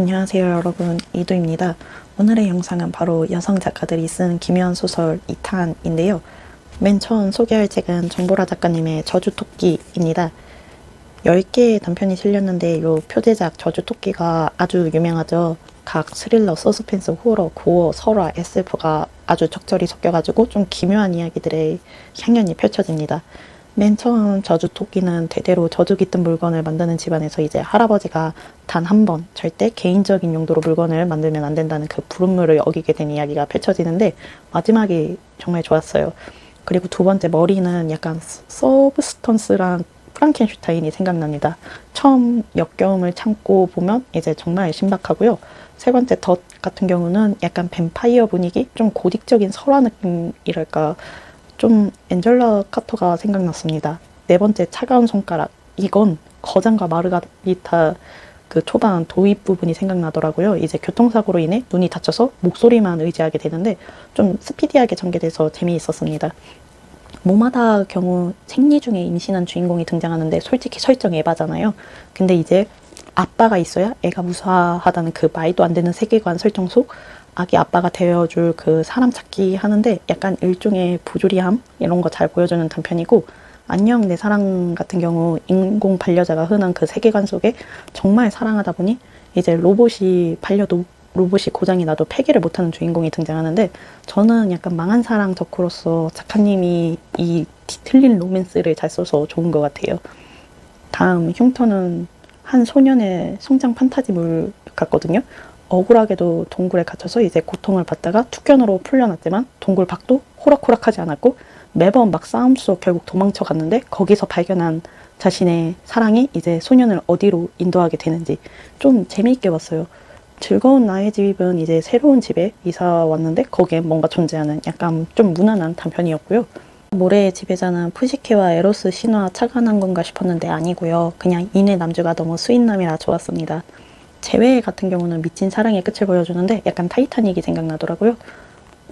안녕하세요 여러분 이도입니다. 오늘의 영상은 바로 여성 작가들이 쓴 기묘한 소설 2탄인데요. 맨 처음 소개할 책은 정보라 작가님의 저주토끼입니다. 10개의 단편이 실렸는데 이 표제작 저주토끼가 아주 유명하죠. 각 스릴러, 서스펜스, 호러, 고어, 설화, SF가 아주 적절히 섞여가지고 좀 기묘한 이야기들의 향연이 펼쳐집니다. 맨 처음 저주토끼는 대대로 저주 깃든 물건을 만드는 집안에서 이제 할아버지가 단 한 번 절대 개인적인 용도로 물건을 만들면 안 된다는 그 부름물을 어기게 된 이야기가 펼쳐지는데 마지막이 정말 좋았어요. 그리고 두 번째 머리는 약간 서브스턴스랑 프랑켄슈타인이 생각납니다. 처음 역겨움을 참고 보면 이제 정말 신박하고요. 세 번째 덧 같은 경우는 약간 뱀파이어 분위기, 좀 고딕적인 설화 느낌이랄까, 좀 엔젤라 카터가 생각났습니다. 네 번째 차가운 손가락, 이건 거장과 마르가리타 그 초반 도입 부분이 생각나더라고요. 이제 교통사고로 인해 눈이 다쳐서 목소리만 의지하게 되는데 좀 스피디하게 전개돼서 재미있었습니다. 모마다 경우 생리 중에 임신한 주인공이 등장하는데 솔직히 설정 에바잖아요. 근데 이제 아빠가 있어야 애가 무사하다는 그 말도 안 되는 세계관 설정 속 아기 아빠가 되어줄 그 사람 찾기 하는데 약간 일종의 부조리함 이런 거 잘 보여주는 단편이고 안녕 내 사랑 같은 경우 인공 반려자가 흔한 그 세계관 속에 정말 사랑하다 보니 이제 로봇이 반려도 로봇이 고장이 나도 폐기를 못하는 주인공이 등장하는데 저는 약간 망한 사랑 덕후로서 작가님이 이 뒤틀린 로맨스를 잘 써서 좋은 것 같아요. 다음 흉터는 한 소년의 성장 판타지물 같거든요. 억울하게도 동굴에 갇혀서 이제 고통을 받다가 투견으로 풀려났지만 동굴 밖도 호락호락하지 않았고 매번 막 싸움 속 결국 도망쳐 갔는데 거기서 발견한 자신의 사랑이 이제 소년을 어디로 인도하게 되는지 좀 재미있게 봤어요. 즐거운 나의 집은 이제 새로운 집에 이사 왔는데 거기에 뭔가 존재하는 약간 좀 무난한 단편이었고요. 모래의 지배자는 푸시케와 에로스 신화 착안한 건가 싶었는데 아니고요. 그냥 이내 남주가 너무 스윗남이라 좋았습니다. 재회 같은 경우는 미친 사랑의 끝을 보여주는데 약간 타이타닉이 생각나더라고요.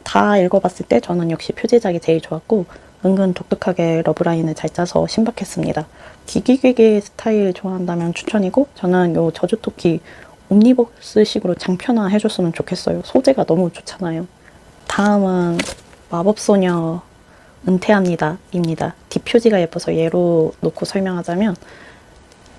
다 읽어봤을 때 저는 역시 표제작이 제일 좋았고 은근 독특하게 러브라인을 잘 짜서 신박했습니다. 기기괴기 스타일 좋아한다면 추천이고 저는 요 저주토끼 옴니버스식으로 장편화 해줬으면 좋겠어요. 소재가 너무 좋잖아요. 다음은 마법소녀 은퇴합니다. 입니다. 뒷표지가 예뻐서 예로 놓고 설명하자면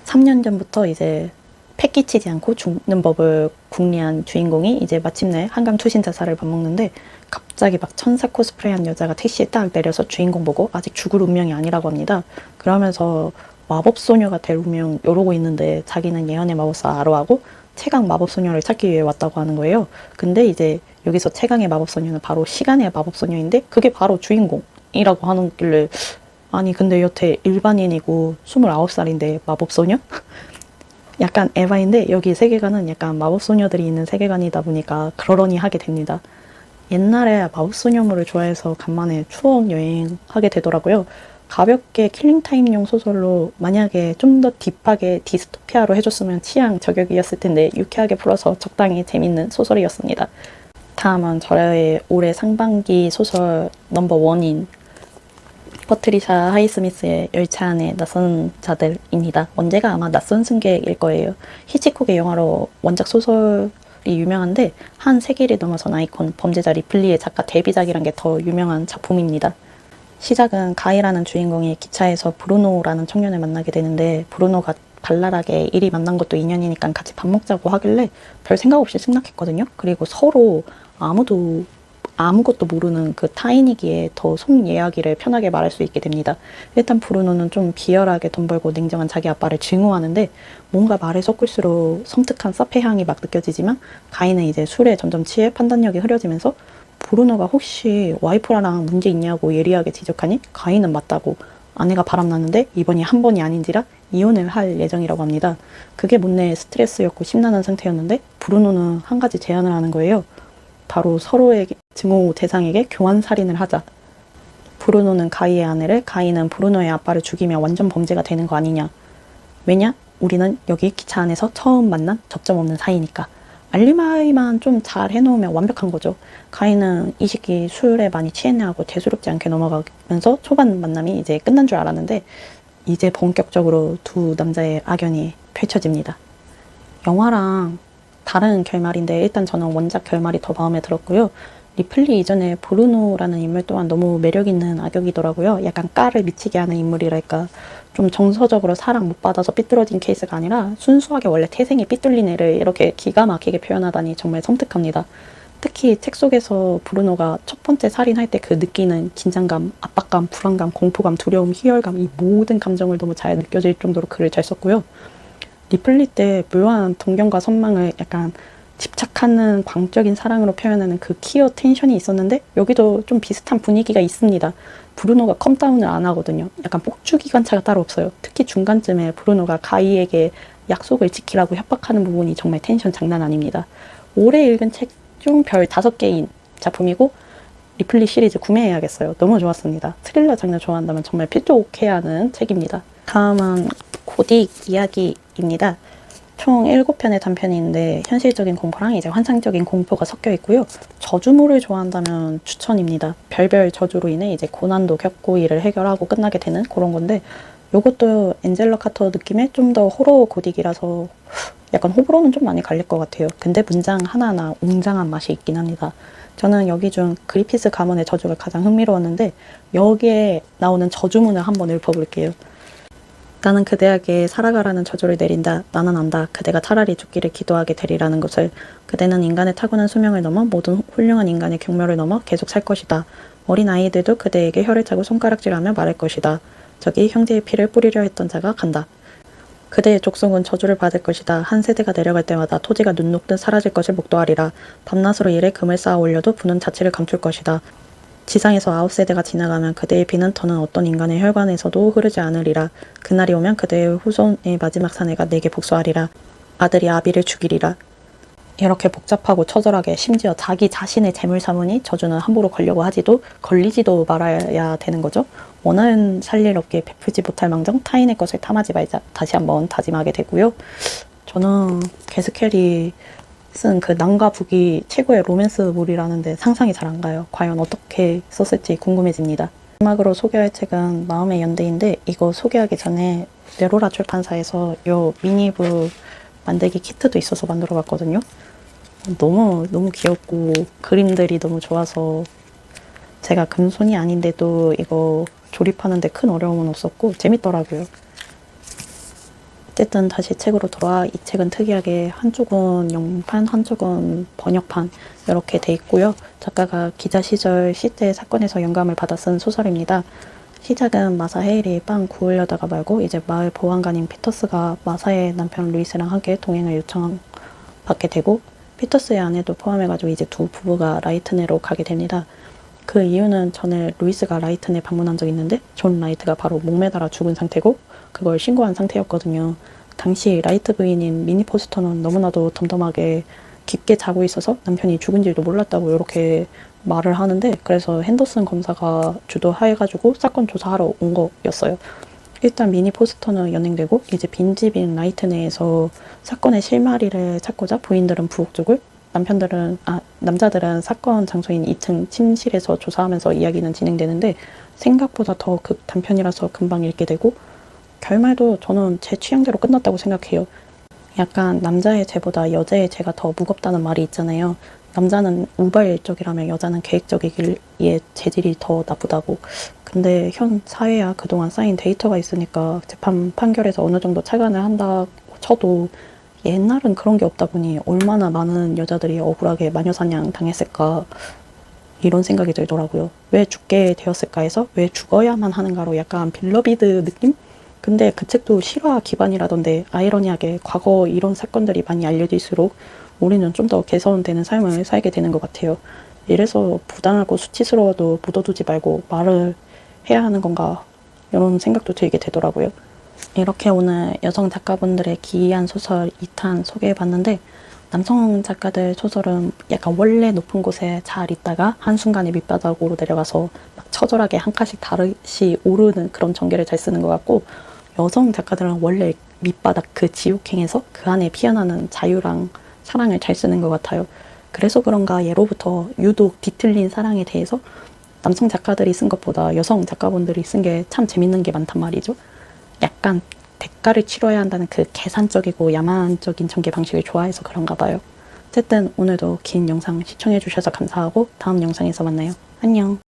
3년 전부터 이제 패끼치지 않고 죽는 법을 궁리한 주인공이 이제 마침내 한강 투신 자살을 밥 먹는데 갑자기 막 천사 코스프레한 여자가 택시에 딱 내려서 주인공 보고 아직 죽을 운명이 아니라고 합니다. 그러면서 마법 소녀가 될 운명 이러고 있는데 자기는 예언의 마법사 아로하고 최강 마법 소녀를 찾기 위해 왔다고 하는 거예요. 근데 이제 여기서 최강의 마법 소녀는 바로 시간의 마법 소녀인데 그게 바로 주인공 이라고 하는 길래 아니 근데 여태 일반인이고 29살인데 마법소녀? 약간 에바인데 여기 세계관은 약간 마법소녀들이 있는 세계관이다 보니까 그러려니 하게 됩니다. 옛날에 마법소녀물을 좋아해서 간만에 추억 여행하게 되더라고요. 가볍게 킬링타임용 소설로 만약에 좀 더 딥하게 디스토피아로 해줬으면 취향 저격이었을 텐데 유쾌하게 풀어서 적당히 재밌는 소설이었습니다. 다음은 저의 올해 상반기 소설 넘버 원인 퍼트리샤 하이스미스의 열차 안에 낯선 자들입니다. 원제가 아마 낯선 승객일 거예요. 히치콕의 영화로 원작 소설이 유명한데 한 세기를 넘어선 아이콘 범죄자 리플리의 작가 데뷔작이란 게 더 유명한 작품입니다. 시작은 가이라는 주인공이 기차에서 브루노라는 청년을 만나게 되는데 브루노가 발랄하게 일이 만난 것도 인연이니까 같이 밥 먹자고 하길래 별 생각 없이 승낙했거든요. 그리고 서로 아무도 아무것도 모르는 그 타인이기에 더 속 이야기를 편하게 말할 수 있게 됩니다. 일단 브루노는 좀 비열하게 돈 벌고 냉정한 자기 아빠를 증오하는데 뭔가 말을 섞을수록 섬뜩한 사페 향이 막 느껴지지만 가인은 이제 술에 점점 취해 판단력이 흐려지면서 브루노가 혹시 와이프랑 문제 있냐고 예리하게 지적하니 가인은 맞다고 아내가 바람났는데 이번이 한 번이 아닌지라 이혼을 할 예정이라고 합니다. 그게 못내 스트레스였고 심란한 상태였는데 브루노는 한 가지 제안을 하는 거예요. 바로 서로의 증오 대상에게 교환 살인을 하자. 브루노는 가이의 아내를, 가이는 브루노의 아빠를 죽이면 완전 범죄가 되는 거 아니냐. 왜냐? 우리는 여기 기차 안에서 처음 만난 접점 없는 사이니까. 알리바이만 좀 잘 해놓으면 완벽한 거죠. 가인은 이 시기 술에 많이 취했네 하고 대수롭지 않게 넘어가면서 초반 만남이 이제 끝난 줄 알았는데 이제 본격적으로 두 남자의 악연이 펼쳐집니다. 영화랑 다른 결말인데 일단 저는 원작 결말이 더 마음에 들었고요. 리플리 이전에 브루노라는 인물 또한 너무 매력 있는 악역이더라고요. 약간 까를 미치게 하는 인물이랄까. 좀 정서적으로 사랑 못 받아서 삐뚤어진 케이스가 아니라 순수하게 원래 태생이 삐뚤린 애를 이렇게 기가 막히게 표현하다니 정말 섬뜩합니다. 특히 책 속에서 브루노가 첫 번째 살인할 때 그 느끼는 긴장감, 압박감, 불안감, 공포감, 두려움, 희열감 이 모든 감정을 너무 잘 느껴질 정도로 글을 잘 썼고요. 리플리 때 묘한 동경과 선망을 약간 집착하는 광적인 사랑으로 표현하는 그 키어 텐션이 있었는데 여기도 좀 비슷한 분위기가 있습니다. 브루노가 컴다운을 안 하거든요. 약간 폭주 기관차가 따로 없어요. 특히 중간쯤에 브루노가 가이에게 약속을 지키라고 협박하는 부분이 정말 텐션 장난 아닙니다. 올해 읽은 책 중 별 다섯 개인 작품이고 리플리 시리즈 구매해야겠어요. 너무 좋았습니다. 스릴러 장르 좋아한다면 정말 필독해야 하는 책입니다. 다음은 고딕 이야기입니다. 총 7편의 단편이 있는데 현실적인 공포랑 이제 환상적인 공포가 섞여 있고요. 저주물을 좋아한다면 추천입니다. 별별 저주로 인해 이제 고난도 겪고 이를 해결하고 끝나게 되는 그런 건데 요것도 엔젤러 카터 느낌의 좀 더 호러 고딕이라서 약간 호불호는 좀 많이 갈릴 것 같아요. 근데 문장 하나하나 웅장한 맛이 있긴 합니다. 저는 여기 중 그리피스 가문의 저주가 가장 흥미로웠는데 여기에 나오는 저주문을 한번 읊어볼게요. 나는 그대에게 살아가라는 저주를 내린다. 나는 안다. 그대가 차라리 죽기를 기도하게 되리라는 것을. 그대는 인간의 타고난 수명을 넘어 모든 훌륭한 인간의 경멸을 넘어 계속 살 것이다. 어린 아이들도 그대에게 혀를 차고 손가락질하며 말할 것이다. 저기 형제의 피를 뿌리려 했던 자가 간다. 그대의 족속은 저주를 받을 것이다. 한 세대가 내려갈 때마다 토지가 눈 녹듯 사라질 것을 목도하리라. 밤낮으로 일에 금을 쌓아 올려도 부는 자취를 감출 것이다. 지상에서 아홉 세대가 지나가면 그대의 피는 더는 어떤 인간의 혈관에서도 흐르지 않으리라. 그날이 오면 그대의 후손의 마지막 사내가 내게 복수하리라. 아들이 아비를 죽이리라. 이렇게 복잡하고 처절하게 심지어 자기 자신의 재물 사문이 저주는 함부로 걸려고 하지도 걸리지도 말아야 되는 거죠. 원하는 살릴 없게 베풀지 못할 망정 타인의 것을 탐하지 말자 다시 한번 다짐하게 되고요. 저는 게스켈이 쓴 그 남과 북이 최고의 로맨스물이라는데 상상이 잘 안 가요. 과연 어떻게 썼을지 궁금해집니다. 마지막으로 소개할 책은 마음의 연대인데 이거 소개하기 전에 네로라 출판사에서 요 미니북 만들기 키트도 있어서 만들어 봤거든요. 너무 너무 귀엽고 그림들이 너무 좋아서 제가 금손이 아닌데도 이거 조립하는데 큰 어려움은 없었고 재밌더라고요. 어쨌든 다시 책으로 돌아와 이 책은 특이하게 한쪽은 영판, 한쪽은 번역판 이렇게 돼 있고요. 작가가 기자 시절 시대 사건에서 영감을 받아 쓴 소설입니다. 시작은 마사 헤일이 빵 구우려다가 말고 이제 마을 보안관인 피터스가 마사의 남편 루이스랑 함께 동행을 요청받게 되고 피터스의 아내도 포함해가지고 이제 두 부부가 라이트네로 가게 됩니다. 그 이유는 전에 루이스가 라이튼에 방문한 적이 있는데 존 라이트가 바로 목매달아 죽은 상태고 그걸 신고한 상태였거든요. 당시 라이트 부인인 미니 포스터는 너무나도 덤덤하게 깊게 자고 있어서 남편이 죽은 줄도 몰랐다고 이렇게 말을 하는데 그래서 핸더슨 검사가 주도해가지고 사건 조사하러 온 거였어요. 일단 미니 포스터는 연행되고 이제 빈집인 라이트 내에서 사건의 실마리를 찾고자 부인들은 부엌 쪽을 남편들은 아 남자들은 사건 장소인 2층 침실에서 조사하면서 이야기는 진행되는데 생각보다 더그 단편이라서 금방 읽게 되고 결말도 저는 제 취향대로 끝났다고 생각해요. 약간 남자의 죄보다 여자의 죄가 더 무겁다는 말이 있잖아요. 남자는 우발적이라면 여자는 계획적이기에 재질이 더 나쁘다고. 근데 현 사회야 그동안 쌓인 데이터가 있으니까 재판 판결에서 어느 정도 차관을 한다고 쳐도 옛날은 그런 게 없다 보니 얼마나 많은 여자들이 억울하게 마녀사냥 당했을까 이런 생각이 들더라고요. 왜 죽게 되었을까 해서 왜 죽어야만 하는가로 약간 빌러비드 느낌? 근데 그 책도 실화 기반이라던데 아이러니하게 과거 이런 사건들이 많이 알려질수록 우리는 좀 더 개선되는 삶을 살게 되는 것 같아요. 이래서 부당하고 수치스러워도 묻어두지 말고 말을 해야 하는 건가 이런 생각도 들게 되더라고요. 이렇게 오늘 여성 작가분들의 기이한 소설 2탄 소개해봤는데 남성 작가들 소설은 약간 원래 높은 곳에 잘 있다가 한순간에 밑바닥으로 내려가서 막 처절하게 한 칸씩 다르시 오르는 그런 전개를 잘 쓰는 것 같고 여성 작가들은 원래 밑바닥 그 지옥행에서 그 안에 피어나는 자유랑 사랑을 잘 쓰는 것 같아요. 그래서 그런가 예로부터 유독 뒤틀린 사랑에 대해서 남성 작가들이 쓴 것보다 여성 작가분들이 쓴 게 참 재밌는 게 많단 말이죠. 약간 대가를 치러야 한다는 그 계산적이고 야만적인 전개 방식을 좋아해서 그런가 봐요. 어쨌든 오늘도 긴 영상 시청해주셔서 감사하고 다음 영상에서 만나요. 안녕.